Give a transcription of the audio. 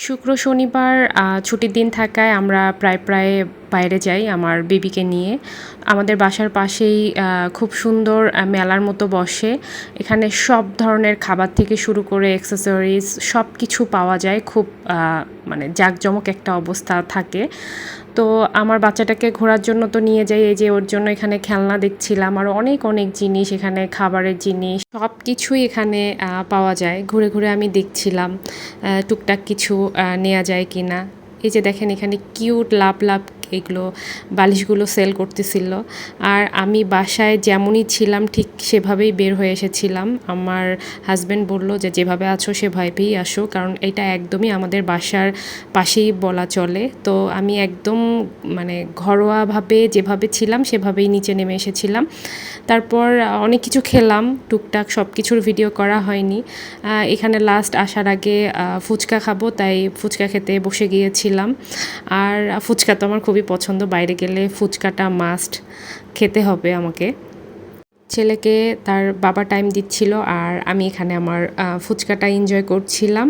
শুক্র শনিবার ছুটির দিন থাকায় আমরা প্রায় প্রায় বাইরে যাই আমার বেবিকে নিয়ে। আমাদের বাসার পাশেই খুব সুন্দর মেলার মতো বসে। এখানে সব ধরনের খাবার থেকে শুরু করে অ্যাক্সেসরিজ সব কিছু পাওয়া যায়। খুব মানে জাঁকজমক একটা অবস্থা থাকে। তো আমার বাচ্চাটাকে ঘোরার জন্য তো নিয়ে যাই। এই যে ওর জন্য এখানে খেলনা দেখছিলাম। আর অনেক অনেক জিনিস এখানে, খাবারের জিনিস। সব কিছুই এখানে পাওয়া যায়। ঘুরে ঘুরে আমি দেখছিলাম টুকটাক কিছু নেওয়া যায় কি না এই যে দেখেন এখানে কিউট লাভ লাভ এগুলো বালিশগুলো সেল করতেছিল। আর আমি বাসায় যেমনই ছিলাম, ঠিক সেভাবেই বের হয়ে এসেছিলাম। আমার হাজব্যান্ড বলল যে, যেভাবে আছো সেভাবেই আসো। কারণ এটা একদমই আমাদের বাসার পাশেই বলা চলে। তো আমি একদম মানে ঘরোয়াভাবে যেভাবে ছিলাম, সেভাবেই নিচে নেমে এসেছিলাম। তারপর অনেক কিছু খেলাম, টুকটাক সব কিছুর ভিডিও করা হয়নি। এখানে লাস্ট আসার আগে ফুচকা খাব, তাই ফুচকা খেতে বসে গিয়েছিলাম। আর ফুচকা তো আমার খুবই পছন্দ। বাইরে গেলে ফুচকাটা মাস্ট খেতে হবে আমাকে। ছেলেকে তার বাবা টাইম দিচ্ছিল আর আমি এখানে আমার ফুচকাটা এনজয় করছিলাম।